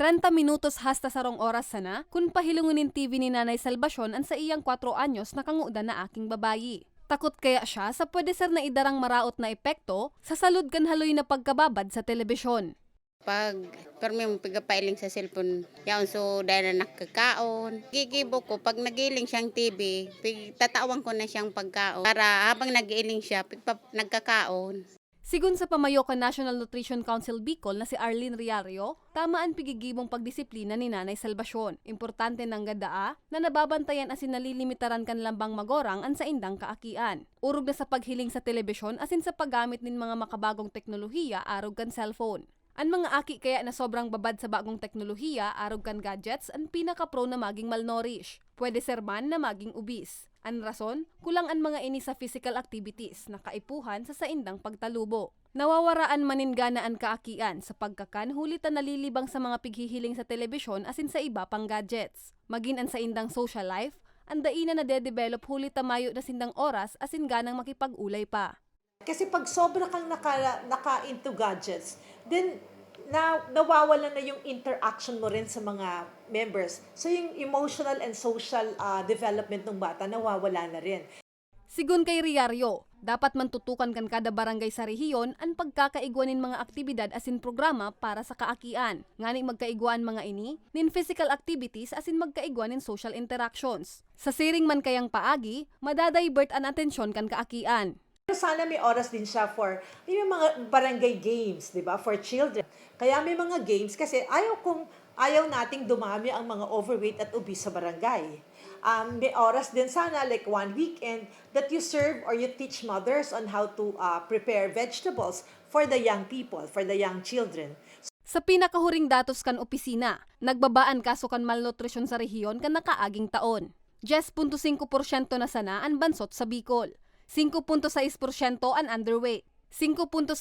30 minutos hasta sarong oras sana kun pahilungunin TV ni Nanay Salvacion ang sa iyang 4 anyos na kanguda na aking babayi. Takot kaya siya sa pwede ser na idarang maraot na epekto sa salud kan haloy na pagkababad sa telebisyon. Pag permi mo pigapailing sa cellphone, yaon so dahil na nakakaon. Gigibo ko, pag nagiling siyang TV, pig, tatawan ko na siyang pagkaon. Para habang nagiling siya, pigpa, nagkakaon. Sigun sa pamayo kan National Nutrition Council Bicol na si Arlene Riario, tama ang pigigibong pagdisiplina ni Nanay Salvacion. Importante ng gadaa na nababantayan asin nalilimitaran kan lambang magorang ang sa indang kaakian. Urog na sa paghiling sa telebisyon asin sa paggamit nin mga makabagong teknolohiya arog kan cellphone. Ang mga aki kaya na sobrang babad sa bagong teknolohiya arog kan gadgets ang pinaka-pro na maging malnourished. Pwede serman na maging ubis. Ang rason, kulang ang mga ini sa physical activities na kaipuhan sa saindang pagtalubo. Nawawaraan maningana ang kaakian sa pagkakan hulitan nalilibang sa mga pighihiling sa telebisyon asin sa iba pang gadgets. Magin ang saindang social life, ang daina na de-develop hulit tamayo na sindang oras asin ganang makipag-ulay pa. Kasi pag sobra kang naka, naka into gadgets, then na, nawawalan na yung interaction mo rin sa mga members. So yung emotional and social ah, development ng bata nawawala na rin. Sigun kay Riario, dapat mantutukan kan kada barangay sa rehiyon ang pagkakaigwanin mga aktibidad asin programa para sa kaakian. Ngani magkaigwan mga ini, nin physical activities asin magkaigwan nin social interactions. Sa siring man kayang paagi, madadivert ang atensyon kan kaakian. Sana may oras din siya for yung mga barangay games, di ba? For children. Kaya may mga games kasi ayaw kong ayaw nating dumami ang mga overweight at obese sa barangay. Um, may oras din sana like one weekend that you serve or you teach mothers on how to uh, prepare vegetables for the young people, for the young children. Sa pinakahuring datos kan opisina, nagbabaan kaso kan malnutrisyon sa rehiyon kan nakaaging taon. 10.5% na sana ang bansot sa Bicol. 5.6% ang underweight. 5.6%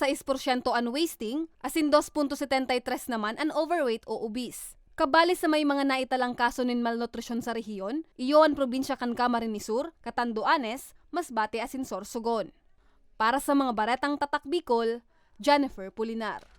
ang wasting, asin 2.73 naman ang overweight o obese. Kabali sa may mga naitalang kaso nin malnutrisyon sa rehiyon, iyo ang probinsya kan Camarines Sur, Catanduanes, Masbate asin Sorsogon. Para sa mga baretang tatak Bicol, Jennifer Pulinar.